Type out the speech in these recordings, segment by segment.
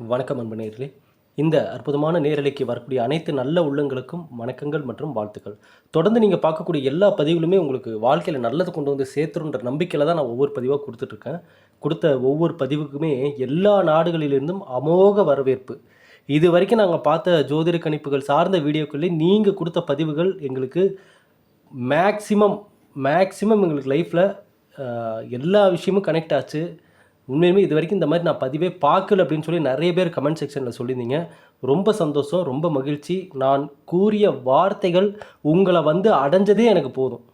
வணக்கம் அன்பு நேர்களே இந்த அற்புதமான நேரலைக்கு வரக்கூடிய அனைத்து நல்ல உள்ளங்களுக்கும் வணக்கங்கள் மற்றும் வாழ்த்துக்கள். தொடர்ந்து நீங்கள் பார்க்கக்கூடிய எல்லா பதிவுகளுமே உங்களுக்கு வாழ்க்கையில் நல்லது கொண்டு வந்து சேர்த்துருன்ற நம்பிக்கையில் தான் நான் ஒவ்வொரு பதிவாக கொடுத்துட்ருக்கேன். கொடுத்த ஒவ்வொரு பதிவுக்குமே எல்லா நாடுகளிலிருந்தும் அமோக வரவேற்பு. இது வரைக்கும் நாங்கள் பார்த்த ஜோதிட கணிப்புகள் சார்ந்த வீடியோக்களே நீங்கள் கொடுத்த பதிவுகள் எங்களுக்கு மேக்ஸிமம் மேக்ஸிமம் எங்களுக்கு லைஃப்பில் எல்லா விஷயமும் கனெக்ட் ஆச்சு. உண்மையுமே இது வரைக்கும் இந்த மாதிரி நான் பதிவே பார்க்கல அப்படின்னு சொல்லி நிறைய பேர் கமெண்ட் செக்ஷனில் சொல்லியிருந்தீங்க. ரொம்ப சந்தோஷம் ரொம்ப மகிழ்ச்சி. நான் கூறிய வார்த்தைகள் உங்களை வந்து அடைஞ்சதே எனக்கு போதும்.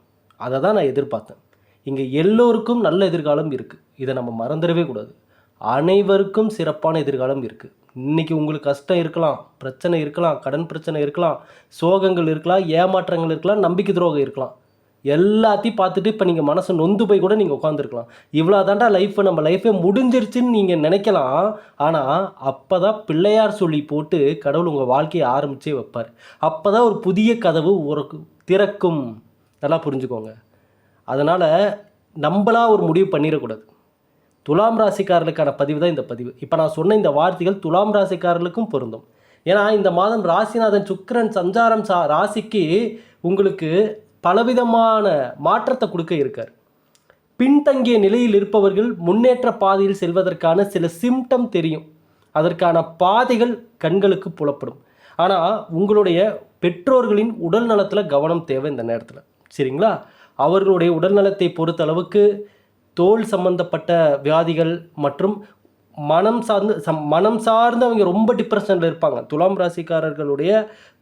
அதை தான் நான் எதிர்பார்த்தேன். இங்கே எல்லோருக்கும் நல்ல எதிர்காலம் இருக்குது இதை நம்ம மறந்துடவே கூடாது. அனைவருக்கும் சிறப்பான எதிர்காலம் இருக்குது இன்றைக்கி உங்களுக்கு கஷ்டம் இருக்கலாம் பிரச்சனை இருக்கலாம் கடன் பிரச்சனை இருக்கலாம் சோகங்கள் இருக்கலாம் ஏமாற்றங்கள் இருக்கலாம் நம்பிக்கை துரோகம் இருக்கலாம். எல்லாத்தையும் பார்த்துட்டு இப்போ நீங்கள் மனசு நொந்து போய் கூட நீங்கள் உட்காந்துருக்கலாம் இவ்வளோ தாண்டா லைஃப்பை நம்ம லைஃபே முடிஞ்சிருச்சுன்னு நீங்கள் நினைக்கலாம். ஆனால் அப்போ தான் பிள்ளையார் சொல்லி போட்டு கடவுள் உங்கள் வாழ்க்கையை ஆரம்பித்தே வைப்பார். அப்போ தான் ஒரு புதிய கதவு ஒரு திறக்கும். நல்லா புரிஞ்சுக்கோங்க. அதனால் நம்மளாக ஒரு முடிவு பண்ணிடக்கூடாது. துலாம் ராசிக்காரர்களுக்கான பதிவு தான் இந்த பதிவு. இப்போ நான் சொன்ன இந்த வார்த்தைகள் துலாம் ராசிக்காரர்களுக்கும் பொருந்தும். ஏன்னா இந்த மாதம் ராசிநாதன் சுக்கிரன் சஞ்சாரம் சா ராசிக்கு உங்களுக்கு பலவிதமான மாற்றத்தை கொடுக்க இருக்கார். பின்தங்கிய நிலையில் இருப்பவர்கள் முன்னேற்ற பாதையில் செல்வதற்கான சில சிம்டம் தெரியும். அதற்கான பாதைகள் கண்களுக்கு புலப்படும். ஆனால் உங்களுடைய பெற்றோர்களின் உடல் நலத்தில் கவனம் தேவை இந்த நேரத்தில். சரிங்களா? அவர்களுடைய உடல் நலத்தை பொறுத்த அளவுக்கு தோல் சம்பந்தப்பட்ட வியாதிகள் மற்றும் மனம் சார்ந்து சம் மனம் சார்ந்து அவங்க ரொம்ப டிப்ரெஷனில் இருப்பாங்க. துலாம் ராசிக்காரர்களுடைய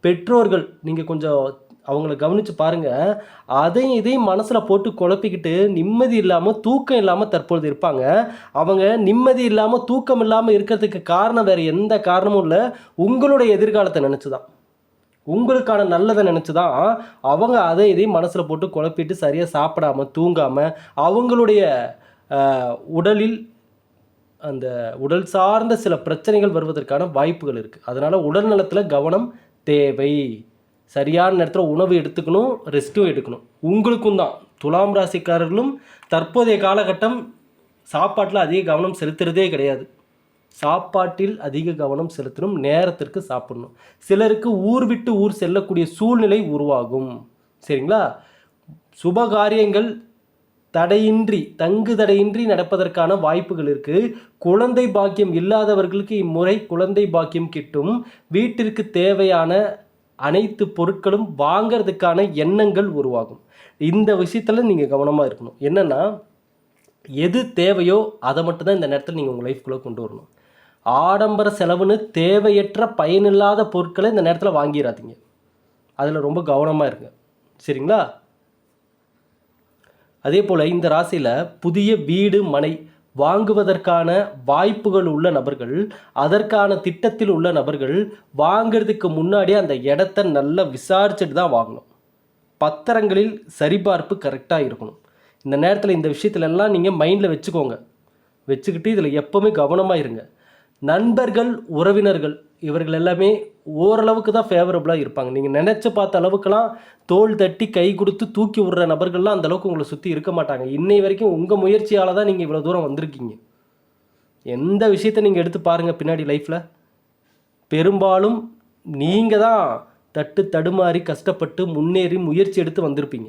பெற்றோர்கள் நீங்கள் கொஞ்சம் அவங்கள கவனித்து பாருங்கள் அதையும் இதையும் மனசில் போட்டு குழப்பிக்கிட்டு நிம்மதி இல்லாமல் தூக்கம் இல்லாமல் தற்பொழுது இருப்பாங்க. அவங்க நிம்மதி இல்லாமல் தூக்கம் இல்லாமல் இருக்கிறதுக்கு காரணம் வேறு எந்த காரணமும் இல்லை. உங்களுடைய எதிர்காலத்தை நினச்சி தான் உங்களுக்கான நல்லதை நினச்சி தான் அவங்க அதை இதையும் மனசில் போட்டு குழப்பிட்டு சரியாக சாப்பிடாம தூங்காமல் அவங்களுடைய உடலில் அந்த உடல் சார்ந்த சில பிரச்சனைகள் வருவதற்கான வாய்ப்புகள் இருக்குது அதனால் உடல் நலத்தில் கவனம் தேவை. சரியான நேரத்தில் உணவு எடுத்துக்கணும் ரெஸ்ட்டும் எடுக்கணும். உங்களுக்கும் தான். துலாம் ராசிக்காரர்களும் தற்போதைய காலகட்டம் சாப்பாட்டில் அதிக கவனம் செலுத்துறதே கிடையாது. சாப்பாட்டில் அதிக கவனம் செலுத்தணும் நேரத்திற்கு சாப்பிடணும். சிலருக்கு ஊர் விட்டு ஊர் செல்லக்கூடிய சூழ்நிலை உருவாகும். சரிங்களா? சுப காரியங்கள் தடையின்றி தங்கு தடையின்றி நடப்பதற்கான வாய்ப்புகள் இருக்குது குழந்தை பாக்கியம் இல்லாதவர்களுக்கு இம்முறை குழந்தை பாக்கியம் கிட்டும். வீட்டிற்கு தேவையான அனைத்து பொருட்களும் வாங்கிறதுக்கான எண்ணங்கள் உருவாகும். இந்த விஷயத்தில் நீங்கள் கவனமாக இருக்கணும். என்னென்னா எது தேவையோ அதை மட்டும்தான் இந்த நேரத்தில் நீங்கள் உங்கள் லைஃப்குள்ளே கொண்டு வரணும். ஆடம்பர செலவுன்னு தேவையற்ற பயனில்லாத பொருட்களை இந்த நேரத்தில் வாங்கிடாதீங்க அதில் ரொம்ப கவனமாக இருங்க. சரிங்களா? அதே போல் இந்த ராசியில் புதிய வீடு மனை வாங்குவதற்கான வாய்ப்புகள் உள்ள நபர்கள் அதற்கான திட்டத்தில் உள்ள நபர்கள் வாங்குறதுக்கு முன்னாடி அந்த இடத்த நல்லா விசாரிச்சுட்டு தான் வாங்கணும். பத்திரங்களில் சரிபார்ப்பு கரெக்டாக இருக்கணும். இந்த நேரத்தில் இந்த விஷயத்துலலாம் நீங்கள் மைண்டில் வச்சுக்கோங்க. வச்சுக்கிட்டு இதில் எப்போவுமே கவனமாக இருங்க. நண்பர்கள் உறவினர்கள் இவர்கள் எல்லாமே ஓரளவுக்கு தான் ஃபேவரபுளாக இருப்பாங்க. நீங்கள் நினச்சி பார்த்த அளவுக்குலாம் தோள் தட்டி கை கொடுத்து தூக்கி விடுற நபர்கள்லாம் அந்தளவுக்கு உங்களை சுற்றி இருக்க மாட்டாங்க. இன்னை வரைக்கும் உங்கள் முயற்சியால் தான் நீங்கள் இவ்வளோ தூரம் வந்திருக்கீங்க. எந்த விஷயத்தை நீங்கள் எடுத்து பாருங்கள் பின்னாடி லைஃப்பில் பெரும்பாலும் நீங்கள் தான் தட்டு தடுமாறி கஷ்டப்பட்டு முன்னேறி முயற்சி எடுத்து வந்திருப்பீங்க.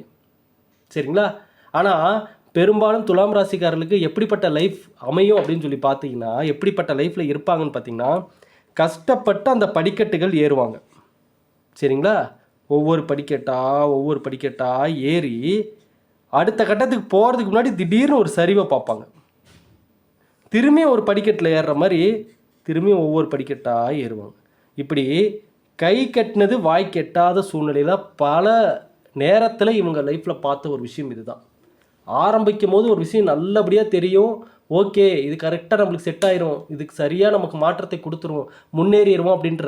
சரிங்களா? ஆனால் பெரும்பாலும் துலாம் ராசிக்காரர்களுக்கு எப்படிப்பட்ட லைஃப் அமையும் அப்படின்னு சொல்லி பார்த்தீங்கன்னா எப்படிப்பட்ட லைஃப்பில் இருப்பாங்கன்னு பார்த்தீங்கன்னா கஷ்டப்பட்டு அந்த படிக்கட்டுகள் ஏறுவாங்க. சரிங்களா? ஒவ்வொரு படிக்கட்டா ஒவ்வொரு படிக்கட்டா ஏறி அடுத்த கட்டத்துக்கு போகிறதுக்கு முன்னாடி திடீர்னு ஒரு சரிவை பார்ப்பாங்க. திரும்பியும் ஒரு படிக்கட்டில் ஏறுற மாதிரி திரும்பியும் ஒவ்வொரு படிக்கட்டாக ஏறுவாங்க. இப்படி கை கட்டினது வாய் கெட்டாத சூழ்நிலையில் பல நேரத்தில் இவங்க லைஃப்பில் பார்த்த ஒரு விஷயம் இதுதான். ஆரம்பிக்கும் போது ஒரு விஷயம் நல்லபடியாக தெரியும் ஓகே இது கரெக்டாக நம்மளுக்கு செட் ஆயிரும். இதுக்கு சரியாக நமக்கு மாற்றத்தை கொடுத்துருவோம் முன்னேறிடுவோம் அப்படின்ற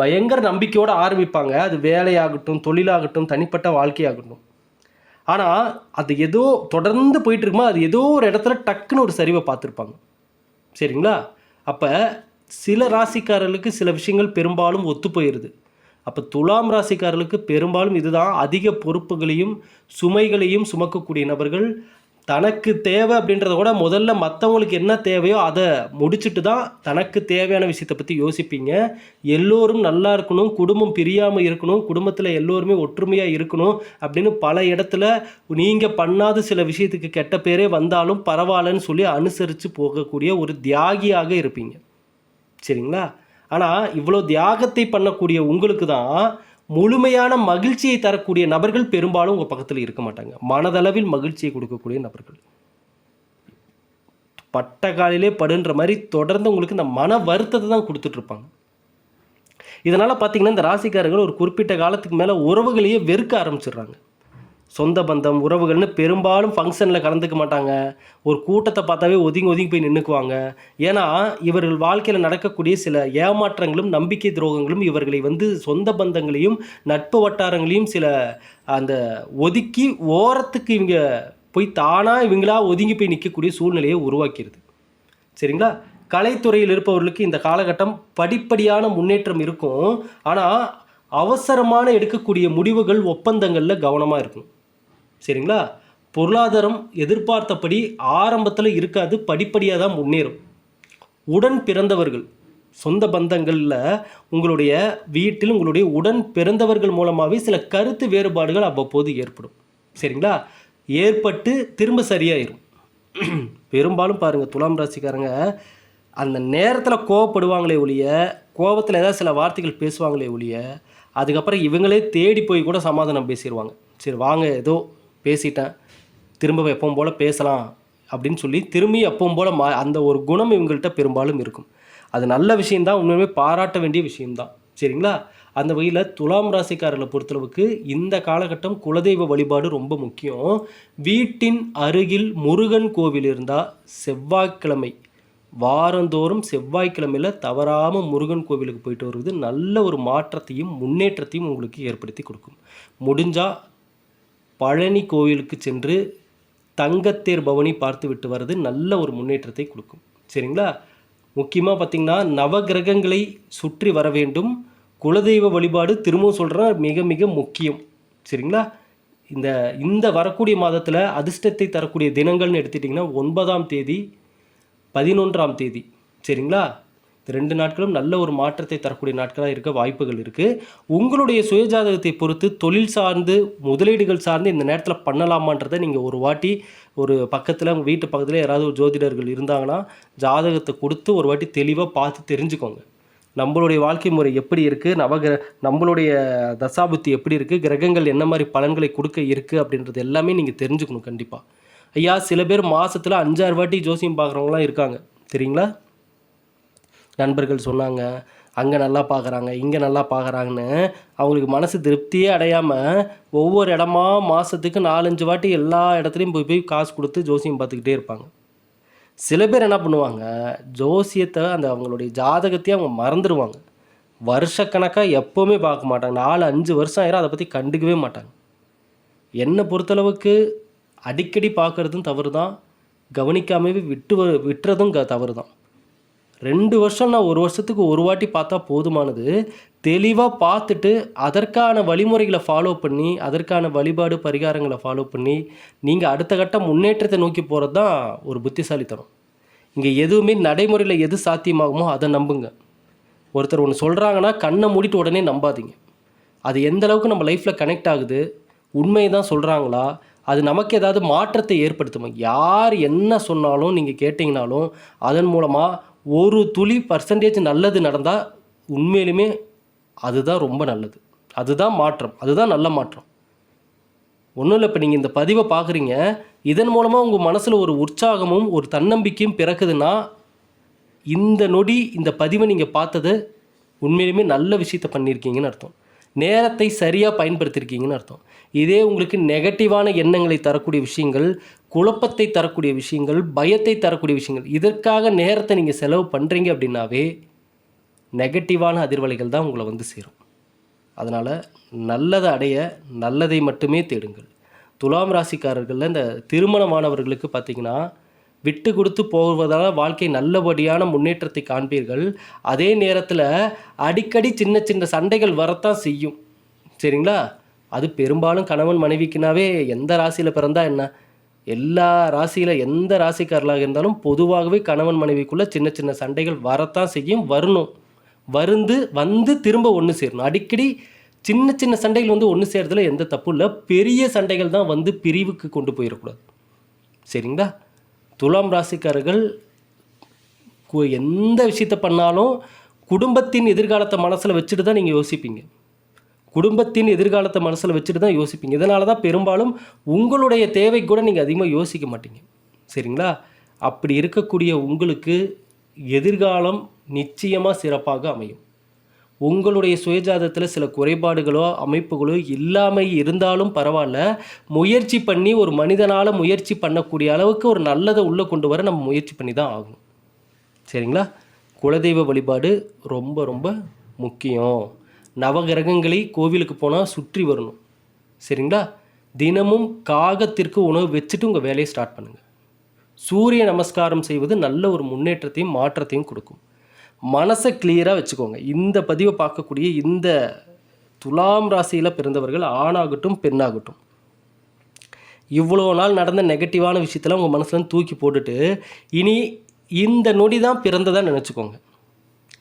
பயங்கர நம்பிக்கையோடு ஆரம்பிப்பாங்க. அது வேலையாகட்டும் தொழிலாகட்டும் தனிப்பட்ட வாழ்க்கையாகட்டும். ஆனால் அது ஏதோ தொடர்ந்து போயிட்டுருக்குமா? அது ஏதோ ஒரு இடத்துல டக்குன்னு ஒரு சரிவை பார்த்துருப்பாங்க. சரிங்களா? அப்போ சில ராசிக்காரர்களுக்கு சில விஷயங்கள் பெரும்பாலும் ஒத்து போயிடுது அப்போ துலாம் ராசிக்காரர்களுக்கு பெரும்பாலும் இதுதான் அதிக பொறுப்புகளையும் சுமைகளையும் சுமக்கக்கூடிய நபர்கள் தனக்கு தேவை அப்படின்றத கூட முதல்ல மற்றவங்களுக்கு என்ன தேவையோ அதை முடிச்சுட்டு தான் தனக்கு தேவையான விஷயத்தை பற்றி யோசிப்பீங்க. எல்லோரும் நல்லா இருக்கணும் குடும்பம் பிரியாமல் இருக்கணும் குடும்பத்தில் எல்லோருமே ஒற்றுமையாக இருக்கணும் அப்படின்னு பல இடத்துல நீங்கள் பண்ணாத சில விஷயத்துக்கு கெட்ட பேரே வந்தாலும் பரவாயில்லன்னு சொல்லி அனுசரித்து போகக்கூடிய ஒரு தியாகியாக இருப்பீங்க. சரிங்களா? ஆனால் இவ்வளோ தியாகத்தை பண்ணக்கூடிய உங்களுக்கு தான் முழுமையான மகிழ்ச்சியை தரக்கூடிய நபர்கள் பெரும்பாலும் உங்கள் பக்கத்தில் இருக்க மாட்டாங்க. மனதளவில் மகிழ்ச்சியை கொடுக்கக்கூடிய நபர்கள். பட்ட காலிலே படுன்ற மாதிரி தொடர்ந்து உங்களுக்கு இந்த மன வருத்தத்தை தான் கொடுத்துட்ருப்பாங்க இதனால் பார்த்தீங்கன்னா இந்த ராசிக்காரர்கள் ஒரு குறிப்பிட்ட காலத்துக்கு மேலே உறவுகளையே வெறுக்க ஆரம்பிச்சிடுறாங்க. சொந்த பந்தம் உறவுகள்னு பெரும்பாலும் ஃபங்க்ஷனில் கலந்துக்க மாட்டாங்க. ஒரு கூட்டத்தை பார்த்தாவே ஒதுங்கி ஒதுங்கி போய் நின்றுக்குவாங்க ஏன்னா இவர்கள் வாழ்க்கையில் நடக்கக்கூடிய சில ஏமாற்றங்களும் நம்பிக்கை துரோகங்களும் இவர்களை வந்து சொந்த பந்தங்களையும் நட்பு வட்டாரங்களையும் சில அந்த ஒதுக்கி ஓரத்துக்கு இவங்க போய் தானாக இவங்களா ஒதுங்கி போய் நிற்கக்கூடிய சூழ்நிலையை உருவாக்கிடுது சரிங்களா? கலைத்துறையில் இருப்பவர்களுக்கு இந்த காலகட்டம் படிப்படியான முன்னேற்றம் இருக்கும். ஆனால் அவசரமான எடுக்கக்கூடிய முடிவுகள் ஒப்பந்தங்களில் கவனமாக இருக்கும் சரிங்களா? பொருளாதாரம் எதிர்பார்த்தபடி ஆரம்பத்தில் இருக்காது படிப்படியாக தான் முன்னேறும். உடன் பிறந்தவர்கள் சொந்த பந்தங்களில் உங்களுடைய வீட்டில் உங்களுடைய உடன் பிறந்தவர்கள் மூலமாகவே சில கருத்து வேறுபாடுகள் அவ்வப்போது ஏற்படும். சரிங்களா? ஏற்பட்டு திரும்ப சரியாயிரும். பெரும்பாலும் பாருங்கள் துலாம் ராசிக்காரங்க அந்த நேரத்தில் கோவப்படுவாங்களே ஒழிய கோவத்தில் ஏதாவது சில வார்த்தைகள் பேசுவாங்களே ஒழிய அதுக்கப்புறம் இவங்களே தேடி போய் கூட சமாதானம் பேசிடுவாங்க சரி வாங்க ஏதோ பேசிட்டேன் திரும்ப எப்பவும் போல் பேசலாம் அப்படின்னு சொல்லி திரும்பி எப்பவும் போல் மா அந்த ஒரு குணம் இவங்கள்ட்ட பெரும்பாலும் இருக்கும். அது நல்ல விஷயந்தான் உண்மையுமே பாராட்ட வேண்டிய விஷயம்தான். சரிங்களா? அந்த வகையில் துலாம் ராசிக்காரர்களை பொறுத்தளவுக்கு இந்த காலகட்டம் குலதெய்வ வழிபாடு ரொம்ப முக்கியம். வீட்டின் அருகில் முருகன் கோவில் இருந்தால் செவ்வாய்க்கிழமை வாரந்தோறும் செவ்வாய்க்கிழமையில் தவறாமல் முருகன் கோவிலுக்கு போயிட்டு வருவது நல்ல ஒரு மாற்றத்தையும் முன்னேற்றத்தையும் உங்களுக்கு ஏற்படுத்தி கொடுக்கும். முடிஞ்சால் பழனி கோவிலுக்கு சென்று தங்கத்தேர் பவனி பார்த்து விட்டு வர்றது நல்ல ஒரு முன்னேற்றத்தை கொடுக்கும். சரிங்களா? முக்கியமாக பார்த்திங்கன்னா நவகிரகங்களை சுற்றி வர வேண்டும். குலதெய்வ வழிபாடு திரும்பவும் சொல்கிறேன் மிக மிக முக்கியம். சரிங்களா? இந்த இந்த வரக்கூடிய மாதத்தில் அதிர்ஷ்டத்தை தரக்கூடிய தினங்கள்னு எடுத்துட்டிங்கன்னா ஒன்பதாம் தேதி பதினொன்றாம் தேதி. சரிங்களா? இந்த ரெண்டு நாட்களும் நல்ல ஒரு மாற்றத்தை தரக்கூடிய நாட்களாக இருக்க வாய்ப்புகள் இருக்குது உங்களுடைய சுயஜாதகத்தை பொறுத்து தொழில் சார்ந்து முதலீடுகள் சார்ந்து இந்த நேரத்தில் பண்ணலாமான்றதை நீங்கள் ஒரு வாட்டி ஒரு பக்கத்தில் உங்கள் வீட்டு பக்கத்தில் யாராவது ஒரு ஜோதிடர்கள் இருந்தாங்கன்னா ஜாதகத்தை கொடுத்து ஒரு வாட்டி தெளிவாக பார்த்து தெரிஞ்சுக்கோங்க. நம்மளுடைய வாழ்க்கை முறை எப்படி இருக்குது நவகிர நம்மளுடைய தசாபுத்தி எப்படி இருக்குது கிரகங்கள் என்ன மாதிரி பலன்களை கொடுக்க இருக்குது அப்படின்றது எல்லாமே நீங்கள் தெரிஞ்சுக்கணும் கண்டிப்பாக ஐயா சில பேர் மாதத்தில் அஞ்சாறு வாட்டி ஜோசியம் பார்க்குறவங்களாம் இருக்காங்க. தெரியுங்களா? நண்பர்கள் சொன்னாங்க அங்கே நல்லா பார்க்குறாங்க இங்கே நல்லா பார்க்குறாங்கன்னு அவங்களுக்கு மனசு திருப்தியே அடையாமல் ஒவ்வொரு இடமா மாதத்துக்கு நாலஞ்சு வாட்டி எல்லா இடத்துலையும் போய் போய் காசு கொடுத்து ஜோசியம் பார்த்துக்கிட்டே இருப்பாங்க. சில பேர் என்ன பண்ணுவாங்க ஜோசியத்தை அந்த அவங்களுடைய ஜாதகத்தையே அவங்க மறந்துடுவாங்க வருஷக்கணக்காக எப்போவுமே பார்க்க மாட்டாங்க. நாலு அஞ்சு வருஷம் ஆயிரம் அதை பற்றி கண்டுக்கவே மாட்டாங்க. என்னை பொறுத்தளவுக்கு அடிக்கடி பார்க்குறதும் தவறு தான் கவனிக்காமவே விட்டு விட்டுறதும் க தவறு தான் ரெண்டு வருஷம்னா ஒரு வருஷத்துக்கு ஒரு வாட்டி பார்த்தா போதுமானது. தெளிவாக பார்த்துட்டு அதற்கான வழிமுறைகளை ஃபாலோ பண்ணி அதற்கான வழிபாடு பரிகாரங்களை ஃபாலோ பண்ணி நீங்கள் அடுத்த கட்ட முன்னேற்றத்தை நோக்கி போகிறது தான் ஒரு புத்திசாலித்தனம். இங்கே எதுவுமே நடைமுறையில் எது சாத்தியமாகுமோ அதை நம்புங்க. ஒருத்தர் ஒன்று சொல்கிறாங்கன்னா கண்ணை மூடிட்டு உடனே நம்பாதீங்க. அது எந்த அளவுக்கு நம்ம லைஃப்பில் கனெக்ட் ஆகுது உண்மையை தான் சொல்கிறாங்களா அது நமக்கு ஏதாவது மாற்றத்தை ஏற்படுத்துமா? யார் என்ன சொன்னாலும் நீங்கள் கேட்டிங்கனாலும் அதன் மூலமாக ஒரு துளி பர்சன்டேஜ் நல்லது நடந்தால் உண்மையிலுமே அதுதான் ரொம்ப நல்லது. அதுதான் மாற்றம். அதுதான் நல்ல மாற்றம். ஒன்றும் இல்லை இப்போ நீங்கள் இந்த பதிவை பார்க்குறீங்க இதன் மூலமாக உங்கள் மனசில் ஒரு உற்சாகமும் ஒரு தன்னம்பிக்கையும் பிறக்குதுன்னா இந்த நொடி இந்த பதிவை நீங்கள் பார்த்தது உண்மையிலுமே நல்ல விஷயத்தை பண்ணியிருக்கீங்கன்னு அர்த்தம். நேரத்தை சரியாக பயன்படுத்தியிருக்கீங்கன்னு அர்த்தம். இதே உங்களுக்கு நெகட்டிவான எண்ணங்களை தரக்கூடிய விஷயங்கள் குழப்பத்தை தரக்கூடிய விஷயங்கள் பயத்தை தரக்கூடிய விஷயங்கள் இதற்காக நேரத்தை நீங்கள் செலவு பண்ணுறீங்க அப்படின்னாவே நெகட்டிவான அதிர்வலைகள் தான் உங்களை வந்து சேரும். அதனால் நல்லதை அடைய நல்லதை மட்டுமே தேடுங்கள். துலாம் ராசிக்காரர்களில் இந்த திருமணமானவர்களுக்கு பார்த்தீங்கன்னா விட்டு கொடுத்து போவதால் வாழ்க்கை நல்லபடியான முன்னேற்றத்தை காண்பீர்கள். அதே நேரத்தில் அடிக்கடி சின்ன சின்ன சண்டைகள் வரத்தான் செய்யும். சரிங்களா? அது பெரும்பாலும் கணவன் மனைவிக்குனாவே எந்த ராசியில் பிறந்தா என்ன? எல்லா ராசியில் எந்த ராசிக்காரர்களாக இருந்தாலும் பொதுவாகவே கணவன் மனைவிக்குள்ளே சின்ன சின்ன சண்டைகள் வரத்தான் செய்யும். வரணும். வருந்து வந்து திரும்ப ஒன்று சேரணும். அடிக்கடி சின்ன சின்ன சண்டைகள் வந்து ஒன்று சேர்றதுல எந்த தப்பும் இல்லை. பெரிய சண்டைகள் தான் வந்து பிரிவுக்கு கொண்டு போயிடக்கூடாது. சரிங்களா? துலாம் ராசிக்காரர்கள் எந்த விஷயத்தை பண்ணாலும் குடும்பத்தின் எதிர்காலத்தை மனசில் வச்சுட்டு தான் நீங்கள் யோசிப்பீங்க. குடும்பத்தின் எதிர்காலத்தை மனசில் வச்சுட்டு தான் யோசிப்பீங்க. இதனால தான் பெரும்பாலும் உங்களுடைய தேவை கூட நீங்கள் அதிகமாக யோசிக்க மாட்டீங்க. சரிங்களா? அப்படி இருக்கக்கூடிய உங்களுக்கு எதிர்காலம் நிச்சயமாக சிறப்பாக அமையும். உங்களுடைய சுயஜாதத்தில் சில குறைபாடுகளோ அமைப்புகளோ இல்லாமல் இருந்தாலும் பரவாயில்ல. முயற்சி பண்ணி ஒரு மனிதனால் முயற்சி பண்ணக்கூடிய அளவுக்கு ஒரு நல்லதை உள்ளே கொண்டு வர நம்ம முயற்சி பண்ணி தான் ஆகணும். சரிங்களா? குலதெய்வ வழிபாடு ரொம்ப ரொம்ப முக்கியம். நவகிரகங்களை கோவிலுக்கு போனால் சுற்றி வரணும். சரிங்களா? தினமும் காகத்திற்கு உணவு வச்சுட்டு உங்கள் வேலையை ஸ்டார்ட் பண்ணுங்கள் சூரிய நமஸ்காரம் செய்வது நல்ல ஒரு முன்னேற்றத்தையும் மாற்றத்தையும் கொடுக்கும். மனசை கிளியராக வச்சுக்கோங்க. இந்த பதிவை பார்க்கக்கூடிய இந்த துலாம் ராசியில் பிறந்தவர்கள் ஆணாகட்டும் பெண்ணாகட்டும். இவ்வளோ நாள் நடந்த நெகட்டிவான விஷயத்தெல்லாம் உங்கள் மனசில் தூக்கி போட்டுட்டு இனி இந்த நொடி தான் பிறந்ததாக நினச்சிக்கோங்க.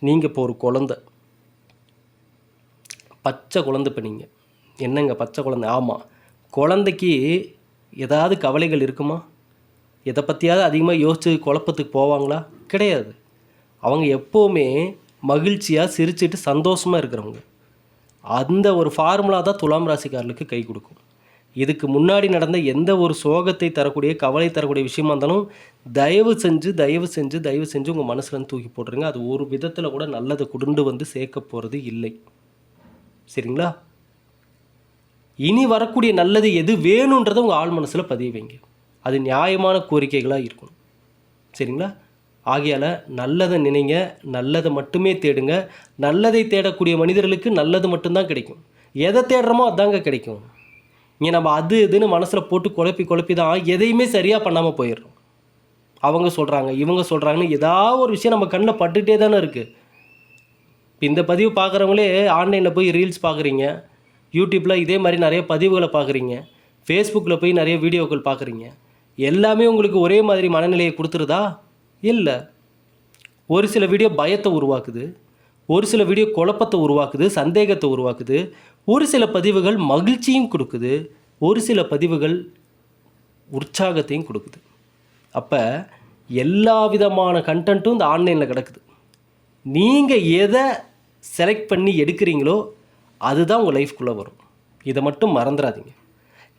நீங்கள் இப்போ ஒரு குழந்தை. பச்சை குழந்தை இப்போ நீங்கள் என்னங்க பச்சை குழந்தை? ஆமாம் குழந்தைக்கு ஏதாவது கவலைகள் இருக்குமா? எதை பற்றியாவது அதிகமாக யோசித்து குழப்பத்துக்கு போவாங்களா? கிடையாது. அவங்க எப்போவுமே மகிழ்ச்சியாக சிரிச்சிட்டு சந்தோஷமாக இருக்கிறவங்க. அந்த ஒரு ஃபார்முலா தான் துலாம் ராசிக்காரர்களுக்கு கை கொடுக்கும். இதுக்கு முன்னாடி நடந்த எந்த ஒரு சோகத்தை தரக்கூடிய கவலை தரக்கூடிய விஷயமா இருந்தாலும் தயவு செஞ்சு தயவு செஞ்சு தயவு செஞ்சு உங்கள் மனசுலேருந்து தூக்கி போட்டுருங்க. அது ஒரு விதத்தில் கூட நல்லதை கொண்டு வந்து சேர்க்க போகிறது இல்லை. சரிங்களா? இனி வரக்கூடிய நல்லது எது வேணுன்றதை உங்கள் ஆள் மனசில் பதிய வைங்க. அது நியாயமான கோரிக்கைகளாக இருக்கணும். சரிங்களா? ஆகையால் நல்லதை நினைங்க நல்லதை மட்டுமே தேடுங்க. நல்லதை தேடக்கூடிய மனிதர்களுக்கு நல்லது மட்டும்தான் கிடைக்கும். எதை தேடுறோமோ அதாங்க கிடைக்கும். இங்கே நம்ம அது இதுன்னு மனசில் போட்டு குழப்பி குழப்பி தான் எதையுமே சரியாக பண்ணாமல் போயிடுறோம். அவங்க சொல்கிறாங்க இவங்க சொல்கிறாங்கன்னு ஏதாவது ஒரு விஷயம் நம்ம கண்ணில் பட்டுகிட்டே தானே இருக்குது இப்போ இந்த பதிவு பார்க்குறவங்களே ஆன்லைனில் போய் ரீல்ஸ் பார்க்குறீங்க. யூடியூப்பில் இதே மாதிரி நிறைய பதிவுகளை பார்க்குறீங்க. ஃபேஸ்புக்கில் போய் நிறைய வீடியோக்கள் பார்க்குறீங்க. எல்லாமே உங்களுக்கு ஒரே மாதிரி மனநிலையை கொடுத்துருதா? இல்லை. ஒரு சில வீடியோ பயத்தை உருவாக்குது. ஒரு சில வீடியோ குழப்பத்தை உருவாக்குது சந்தேகத்தை உருவாக்குது. ஒரு சில பதிவுகள் மகிழ்ச்சியும் கொடுக்குது. ஒரு சில பதிவுகள் உற்சாகத்தையும் கொடுக்குது. அப்போ எல்லா விதமான கண்டென்ட்டும் இந்த ஆன்லைனில் கிடக்குது. நீங்கள் எதை செலக்ட் பண்ணி எடுக்கிறீங்களோ அதுதான் உங்கள் லைஃப்குள்ளே வரும். இதை மட்டும் மறந்துடாதீங்க.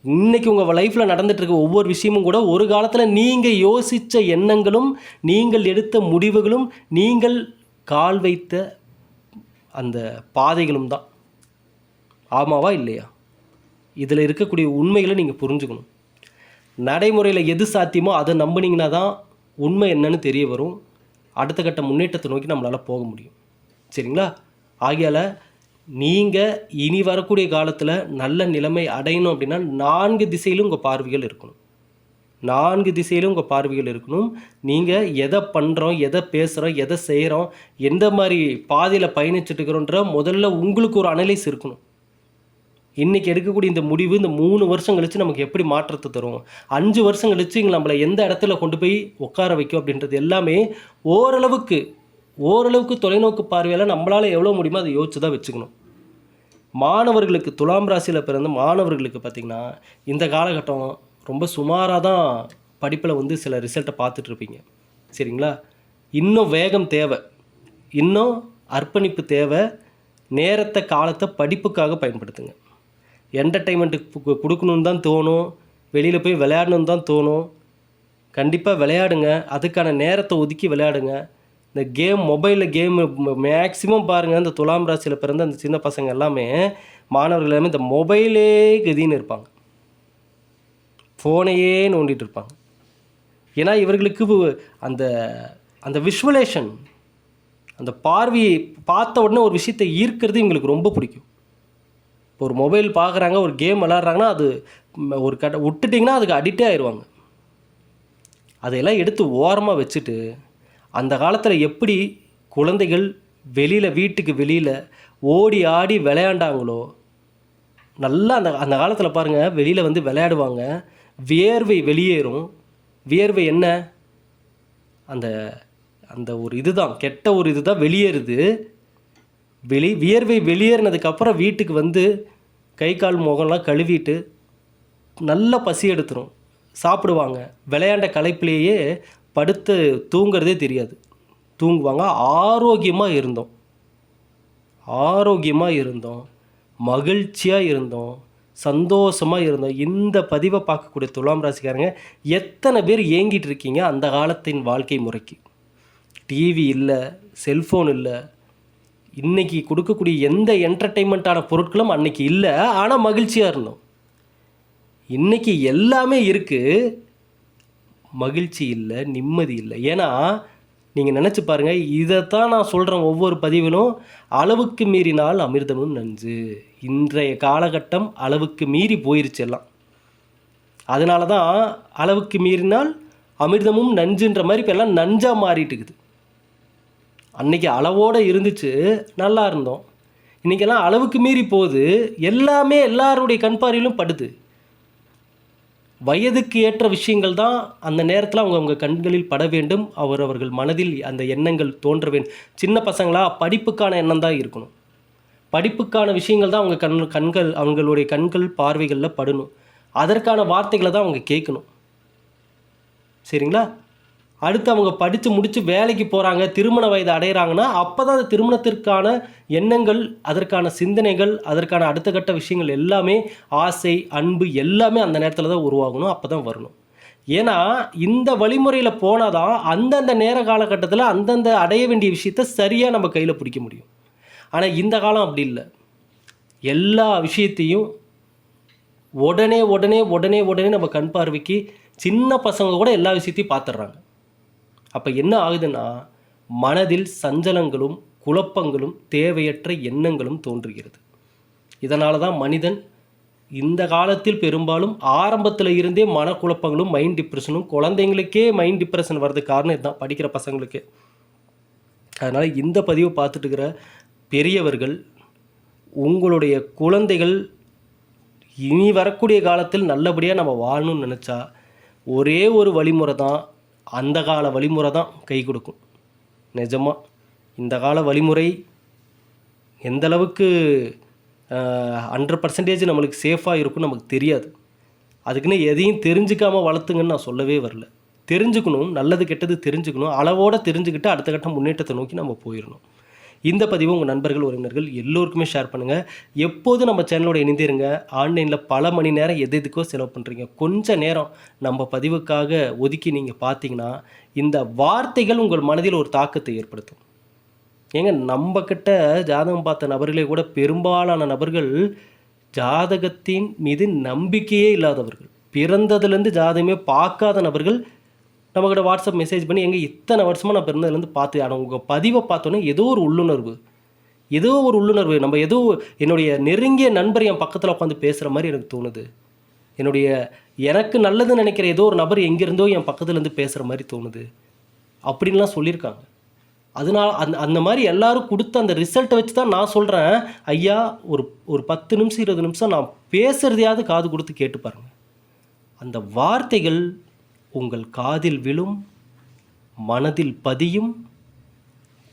இன்றைக்கி உங்கள் லைஃப்பில் நடந்துகிட்ருக்க இருக்க ஒவ்வொரு விஷயமும் கூட ஒரு காலத்தில் நீங்கள் யோசித்த எண்ணங்களும் நீங்கள் எடுத்த முடிவுகளும் நீங்கள் கால் வைத்த அந்த பாதைகளும் தான். ஆமாவா இல்லையா? இதில் இருக்கக்கூடிய உண்மைகளை நீங்கள் புரிஞ்சுக்கணும். நடைமுறையில் எது சாத்தியமோ அதை நம்பினீங்கன்னா தான் உண்மை என்னன்னு தெரிய வரும். அடுத்த கட்ட முன்னேற்றத்தை நோக்கி நம்மளால் போக முடியும். சரிங்களா? ஆகையால் நீங்கள் இனி வரக்கூடிய காலத்தில் நல்ல நிலைமை அடையணும் அப்படின்னா நான்கு திசையிலும் உங்கள் பார்வைகள் இருக்கணும். நான்கு திசையிலும் உங்கள் பார்வைகள் இருக்கணும். நீங்கள் எதை பண்ணுறோம் எதை பேசுகிறோம் எதை செய்கிறோம் எந்த மாதிரி பாதையில் பயணிச்சுட்டு இருக்கிறோன்ற முதல்ல உங்களுக்கு ஒரு அனலைஸ் இருக்கணும். இன்றைக்கி எடுக்கக்கூடிய இந்த முடிவு இந்த மூணு வருஷம் கழித்து நமக்கு எப்படி மாற்றத்தை தரும்? அஞ்சு வருஷம் கழித்து இங்கே நம்மளை எந்த இடத்துல கொண்டு போய் உட்கார வைக்கும் அப்படின்றது எல்லாமே ஓரளவுக்கு ஓரளவுக்கு தொலைநோக்கு பார்வையில் நம்மளால் எவ்வளோ முடியுமோ அதை யோசிச்சு தான் வச்சுக்கணும். மாணவர்களுக்கு துலாம் ராசியில் பிறந்த மாணவர்களுக்கு பார்த்திங்கன்னா இந்த காலகட்டம் ரொம்ப சுமாராக தான் படிப்பில் வந்து சில ரிசல்ட்டை பார்த்துட்ருப்பீங்க சரிங்களா? இன்னும் வேகம் தேவை. இன்னும் அர்ப்பணிப்பு தேவை. நேரத்தை காலத்தை படிப்புக்காக பயன்படுத்துங்க. என்டர்டெயின்மெண்ட்டுக்கு கொடுக்கணுன்னு தான் தோணும். வெளியில் போய் விளையாடணுன்னு தான் தோணும். கண்டிப்பாக விளையாடுங்க. அதுக்கான நேரத்தை ஒதுக்கி விளையாடுங்க. இந்த கேம் மொபைலில் கேம் மேக்ஸிமம் பாருங்கள் இந்த துலாம் ராசியில் பிறந்த அந்த சின்ன பசங்க எல்லாமே மாணவர்கள் எல்லாமே இந்த மொபைலே கதின்னு இருப்பாங்க. ஃபோனையே நோண்டிகிட்டு இருப்பாங்க. ஏன்னா இவர்களுக்கு அந்த அந்த விஷுவலேஷன் அந்த பார்வையை பார்த்த உடனே ஒரு விஷயத்தை ஈர்க்கிறது இவங்களுக்கு ரொம்ப பிடிக்கும். இப்போ ஒரு மொபைல் பார்க்குறாங்க ஒரு கேம் விளாட்றாங்கன்னா அது ஒரு கட்ட விட்டுட்டிங்கன்னா அதுக்கு அடிக்டே ஆயிடுவாங்க அதையெல்லாம் எடுத்து ஓரமாக வச்சுட்டு அந்த காலத்தில் எப்படி குழந்தைகள் வெளியில் வீட்டுக்கு வெளியில் ஓடி ஆடி விளையாண்டாங்களோ நல்லா அந்த அந்த காலத்தில் பாருங்கள் வெளியில் வந்து விளையாடுவாங்க. வியர்வை வெளியேறும். வியர்வை என்ன? அந்த அந்த ஒரு இதுதான் கெட்ட ஒரு இதுதான் வெளியேறுது. வெளி வியர்வை வெளியேறினதுக்கப்புறம் வீட்டுக்கு வந்து கை கால் முகம்லாம் கழுவிட்டு நல்ல பசி எடுத்துரும். சாப்பிடுவாங்க. விளையாண்ட களைப்பிலேயே படுத்து தூங்குறதே தெரியாது. தூங்குவாங்க. ஆரோக்கியமாக இருந்தோம். ஆரோக்கியமாக இருந்தோம். மகிழ்ச்சியாக இருந்தோம். சந்தோஷமாக இருந்தோம். இந்த பதிவை பார்க்கக்கூடிய துலாம் ராசிக்காரங்க எத்தனை பேர் ஏங்கிட்டு இருக்கீங்க அந்த காலத்தின் வாழ்க்கை முறைக்கு? டிவி இல்லை செல்ஃபோன் இல்லை இன்னைக்கு கொடுக்கக்கூடிய எந்த என்டர்டெயின்மெண்ட்டான பொருட்களும் அன்னைக்கு இல்லை ஆனால் மகிழ்ச்சியாக இருந்தோம். இன்னைக்கு எல்லாமே இருக்குது மகிழ்ச்சி இல்லை நிம்மதி இல்லை. ஏன்னா நீங்கள் நினச்சி பாருங்கள் இதைத்தான் நான் சொல்கிறேன் ஒவ்வொரு பதிவிலும். அளவுக்கு மீறினால் அமிர்தமும் நஞ்சு. இன்றைய காலகட்டம் அளவுக்கு மீறி போயிருச்சு எல்லாம். அதனால தான் அளவுக்கு மீறினால் அமிர்தமும் நஞ்சுன்ற மாதிரி இப்போ எல்லாம் நஞ்சாக மாறிட்டு அன்றைக்கி அன்னைக்கு அளவோடு இருந்துச்சு நல்லா இருந்தோம். இன்றைக்கெல்லாம் அளவுக்கு மீறி போகுது. எல்லாமே எல்லாருடைய கண்பார்வையிலும் படுது. வயதுக்கு ஏற்ற விஷயங்கள் தான் அந்த நேரத்தில் அவங்க அவங்க கண்களில் பட வேண்டும். அவர் அவர்கள் மனதில் அந்த எண்ணங்கள் தோன்ற வேண்டும். சின்ன பசங்களா படிப்புக்கான எண்ணம் தான் இருக்கணும். படிப்புக்கான விஷயங்கள் தான் அவங்க கண் கண்கள் அவங்களுடைய கண்கள் பார்வைகளில் படணும். அதற்கான வார்த்தைகளை தான் அவங்க கேட்கணும். சரிங்களா? அடுத்து அவங்க படித்து முடித்து வேலைக்கு போகிறாங்க திருமண வயது அடைகிறாங்கன்னா அப்போ தான் அந்த திருமணத்திற்கான எண்ணங்கள் அதற்கான சிந்தனைகள் அதற்கான அடுத்த கட்ட விஷயங்கள் எல்லாமே ஆசை அன்பு எல்லாமே அந்த நேரத்தில் தான் உருவாகணும் அப்போ தான் வரணும். ஏன்னா இந்த வழிமுறையில் போனால் தான் அந்தந்த நேர காலகட்டத்தில் அந்தந்த அடைய வேண்டிய விஷயத்த சரியாக நம்ம கையில் பிடிக்க முடியும். ஆனால் இந்த காலம் அப்படி இல்லை. எல்லா விஷயத்தையும் உடனே உடனே உடனே உடனே நம்ம கண் பார்வைக்கு சின்ன பசங்க கூட எல்லா விஷயத்தையும் பார்த்துட்றாங்க அப்போ என்ன ஆகுதுன்னா மனதில் சஞ்சலங்களும் குழப்பங்களும் தேவையற்ற எண்ணங்களும் தோன்றுகிறது. இதனால தான் மனிதன் இந்த காலத்தில் பெரும்பாலும் ஆரம்பத்தில் இருந்தே மனக்குழப்பங்களும் மைண்ட் டிப்ரெஷனும் குழந்தைங்களுக்கே மைண்ட் டிப்ரெஷன் வர்றதுக்கு காரணம் இதுதான் படிக்கிற பசங்களுக்கு. அதனால் இந்த பதிவை பார்த்துட்டு இருக்கிற பெரியவர்கள் உங்களுடைய குழந்தைகள் இனி வரக்கூடிய காலத்தில் நல்லபடியாக நம்ம வாழணும்னு நினச்சா ஒரே ஒரு வழிமுறை தான் அந்த கால வழிமுறை தான் கை கொடுக்கும். நிஜமாக இந்த கால வழிமுறை எந்தளவுக்கு ஹண்ட்ரட் பர்சன்டேஜ் நம்மளுக்கு சேஃபாக இருக்கும்னு நமக்கு தெரியாது. அதுக்குன்னு எதையும் தெரிஞ்சுக்காமல் வளர்த்துங்கன்னு நான் சொல்லவே வரல. தெரிஞ்சுக்கணும் நல்லது கெட்டது தெரிஞ்சுக்கணும் அளவோடு தெரிஞ்சுக்கிட்டு அடுத்த கட்ட முன்னேற்றத்தை நோக்கி நம்ம போயிடணும். இந்த பதிவு உங்கள் நண்பர்கள் உறவினர்கள் எல்லோருக்குமே ஷேர் பண்ணுங்கள் எப்போதும் நம்ம சேனலோட இணைந்திருங்க. ஆன்லைனில் பல மணி நேரம் எது எதுக்கோ செலவு பண்ணுறீங்க கொஞ்ச நேரம் நம்ம பதிவுக்காக ஒதுக்கி நீங்கள் பார்த்தீங்கன்னா இந்த வார்த்தைகள் உங்கள் மனதில் ஒரு தாக்கத்தை ஏற்படுத்தும். ஏங்க நம்மக்கிட்ட ஜாதகம் பார்த்த நபர்களே கூட பெரும்பாலான நபர்கள் ஜாதகத்தின் மீது நம்பிக்கையே இல்லாதவர்கள். பிறந்ததுலேருந்து ஜாதகமே பார்க்காத நபர்கள் நம்மக்கிட்ட வாட்ஸ்அப் மெசேஜ் பண்ணி எங்கே இத்தனை வருஷமாக நான் பிறந்ததுலேருந்து பார்த்து ஆனால் உங்கள் பதிவை பார்த்தோன்னே ஏதோ ஒரு உள்ளுணர்வு. ஏதோ ஒரு உள்ளுணர்வு. நம்ம ஏதோ என்னுடைய நெருங்கிய நண்பர் என் பக்கத்தில் உட்காந்து பேசுகிற மாதிரி எனக்கு தோணுது. என்னுடைய எனக்கு நல்லதுன்னு நினைக்கிற ஏதோ ஒரு நபர் எங்கேருந்தோ என் பக்கத்துலேருந்து பேசுகிற மாதிரி தோணுது. அப்படின்லாம் சொல்லியிருக்காங்க. அதனால் அந்த அந்த மாதிரி எல்லாரும் கொடுத்த அந்த ரிசல்ட்டை வச்சு தான் நான் சொல்கிறேன் ஐயா ஒரு ஒரு பத்து நிமிஷம் இருபது நிமிஷம் நான் பேசுகிறதையாவது காது கொடுத்து கேட்டு பாருங்கள் அந்த வார்த்தைகள் உங்கள் காதில் விழும் மனதில் பதியும்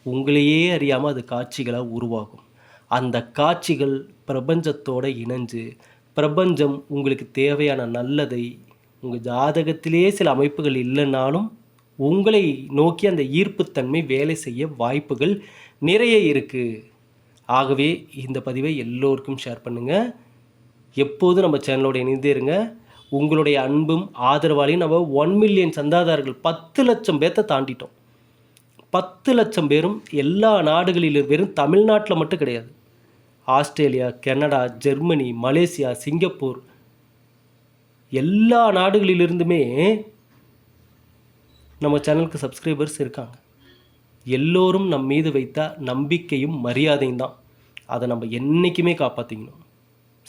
உங்களையே அறியாமல் அது காட்சிகளாக உருவாகும். அந்த காட்சிகள் பிரபஞ்சத்தோடு இணைஞ்சு பிரபஞ்சம் உங்களுக்கு தேவையான நல்லதை உங்கள் ஜாதகத்திலே சில அமைப்புகள் இல்லைனாலும் உங்களை நோக்கி அந்த ஈர்ப்புத்தன்மை வேலை செய்ய வாய்ப்புகள் நிறைய இருக்குது ஆகவே இந்த பதிவை எல்லோருக்கும் ஷேர் பண்ணுங்கள் எப்போதும் நம்ம சேனலோட இணைந்தே இருங்க. உங்களுடைய அன்பும் ஆதரவாலையும் நம்ம ஒன் மில்லியன் சந்தாதாரர்கள் பத்து லட்சம் பேர்த்த தாண்டிட்டோம். பத்து லட்சம் பேரும் எல்லா நாடுகளிலும் வெறும் தமிழ்நாட்டில் மட்டும் கிடையாது. Australia Canada Germany Malaysia Singapore எல்லா நாடுகளிலிருந்துமே நம்ம சேனலுக்கு சப்ஸ்கிரைபர்ஸ் இருக்காங்க. எல்லோரும் நம் மீது வைத்த நம்பிக்கையும் மரியாதையும் தான். அதை நம்ம என்றைக்குமே காப்பாற்றிக்கணும்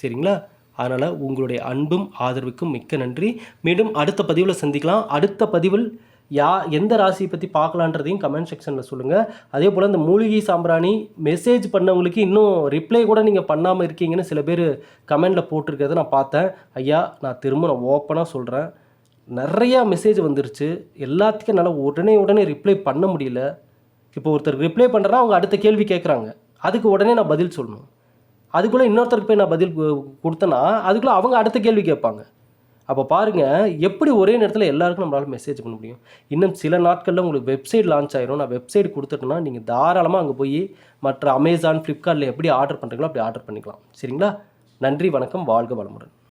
சரிங்களா? அதனால் உங்களுடைய அன்பும் ஆதரவுக்கும் மிக்க நன்றி. மீண்டும் அடுத்த பதிவில் சந்திக்கலாம். அடுத்த பதிவில் யா எந்த ராசியை பற்றி பார்க்கலான்றதையும் கமெண்ட் செக்ஷனில் சொல்லுங்கள் அதே போல் இந்த மூலிகை சாம்பிராணி மெசேஜ் பண்ணவங்களுக்கு இன்னும் ரிப்ளை கூட நீங்கள் பண்ணாமல் இருக்கீங்கன்னு சில பேர் கமெண்டில் போட்டிருக்கிறத நான் பார்த்தேன். ஐயா நான் திரும்ப நான் ஓப்பனாக சொல்கிறேன் நிறையா மெசேஜ் வந்துருச்சு. எல்லாத்துக்கும் என்னால் உடனே உடனே ரிப்ளை பண்ண முடியல. இப்போ ஒருத்தர் ரிப்ளை பண்ணுறா அவங்க அடுத்த கேள்வி கேட்குறாங்க அதுக்கு உடனே நான் பதில் சொல்லணும். அதுக்குள்ளே இன்னொருத்தருக்கு போய் நான் பதில் கொடுத்தேன்னா அதுக்குள்ளே அவங்க அடுத்த கேள்வி கேட்பாங்க. அப்போ பாருங்கள் எப்படி ஒரே நேரத்தில் எல்லாருக்கும் நம்மளால் மெசேஜ் பண்ண முடியும்? இன்னும் சில நாட்களில் உங்களுக்கு வெப்சைட் லான்ச் ஆயிரும். நான் வெப்சைட் கொடுத்துட்டேன்னா நீங்கள் தாராளமாக அங்கே போய் மற்ற அமேசான் ஃப்ளிப்கார்ட்டில் எப்படி ஆர்டர் பண்ணுறீங்களோ அப்படி ஆர்டர் பண்ணிக்கலாம். சரிங்களா? நன்றி வணக்கம் வாழ்க வளமுடன்.